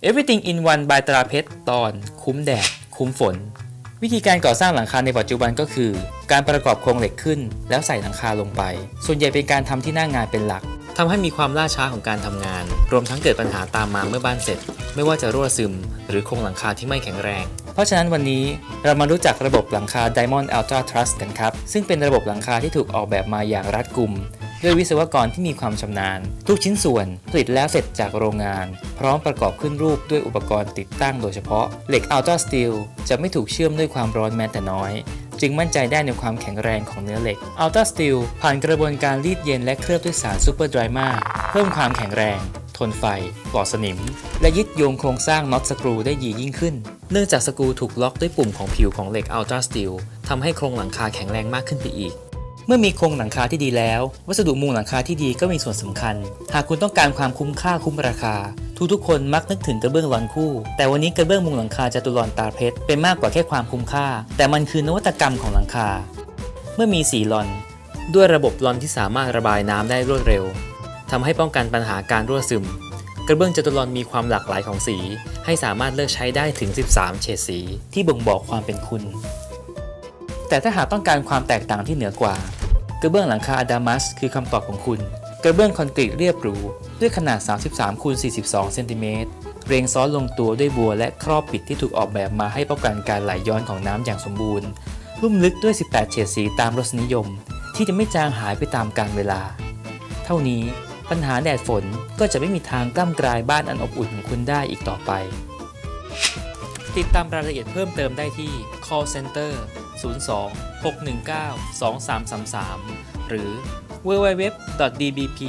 Everything in One by ตราเพชรตอนคุ้มแดด คุ้มฝน วิธีการก่อสร้างหลังคาในปัจจุบันก็คือ การประกอบโครงเหล็กขึ้น แล้วใส่หลังคาลงไป ส่วนใหญ่เป็นการทำที่หน้างงานเป็นหลักทำให้มีความล่าช้าของการทำงาน รวมทั้งเกิดปัญหาตามมาเมื่อบ้านเสร็จ ไม่ว่าจะรั่วซึม หรือโครงหลังคาที่ไม่แข็งแรง เพราะฉะนั้นวันนี้เรามารู้จักระบบหลังคา Diamond Ultra Trust กันครับ ซึ่งเป็นระบบหลังคาที่ถูกออกแบบมาอย่างรัดกุม ด้วยวิศวกรที่มีความชำนาญ ทุกชิ้นส่วนผลิตแล้วเสร็จจากโรงงาน พร้อมประกอบขึ้นรูปด้วยอุปกรณ์ติดตั้งโดยเฉพาะ เหล็ก Ultra Steel จะไม่ถูกเชื่อมด้วยความร้อนแม้แต่น้อย จึงมั่นใจได้ในความแข็งแรงของเนื้อเหล็ก Ultra Steel ผ่านกระบวนการรีดเย็นและเคลือบด้วยสาร Super Dryma เพิ่มความแข็งแรงทนไฟ ปลอดสนิม และยึดโยงโครงสร้างน็อตสกรูได้ดียิ่งขึ้น เนื่องจากสกรูถูกล็อกด้วยปุ่มของผิวของเหล็ก Ultra Steel ทำให้โครงหลังคาแข็งแรงมากขึ้นไปอีก เมื่อมีโครงหลังคาที่ดีแล้ว วัสดุมุงหลังคาที่ดีก็มีส่วนสำคัญ หากคุณต้องการความคุ้มค่าคุ้มราคา ทุกๆคนมักนึกถึงกระเบื้องลอนคู่ แต่วันนี้กระเบื้องมุงหลังคาจตุรนตาเพชรเป็นมากกว่าแค่ความคุ้มค่า แต่มันคือนวัตกรรมของหลังคา เมื่อมีสีลอน ด้วยระบบลอนที่สามารถระบายน้ำได้รวดเร็วทำให้ป้องกันปัญหาการรั่วซึม กระเบื้องจตุรนมีความหลากหลายของสี ให้สามารถเลือกใช้ได้ถึง 13 เฉดสี ที่บ่งบอกความเป็นคุณ แต่ถ้าหากต้องการความแตกต่างที่เหนือกว่า กระเบื้องหลังคาอะดามัสคือคำตอบของคุณ กระเบื้องคอนกรีตเรียบหรู ด้วยขนาด 33คูณ42เซนติเมตรเรียงซ้อนลงตัวด้วยบัวและครอบปิดที่ถูกออกแบบมาให้ป้องกันการไหลย้อนของน้ำอย่างสมบูรณ์ ลุ่มลึกด้วย 18 เฉดสีตามรสนิยม ที่จะไม่จางหายไปตามกาลเวลา เท่านี้ปัญหาแดดฝนก็จะไม่มีทางกล้ำกลายบ้านอันอบอุ่นของคุณได้อีกต่อไป ติดตามรายละเอียดเพิ่มเติมได้ที่ call center 02 619 2333 หรือ www.dbp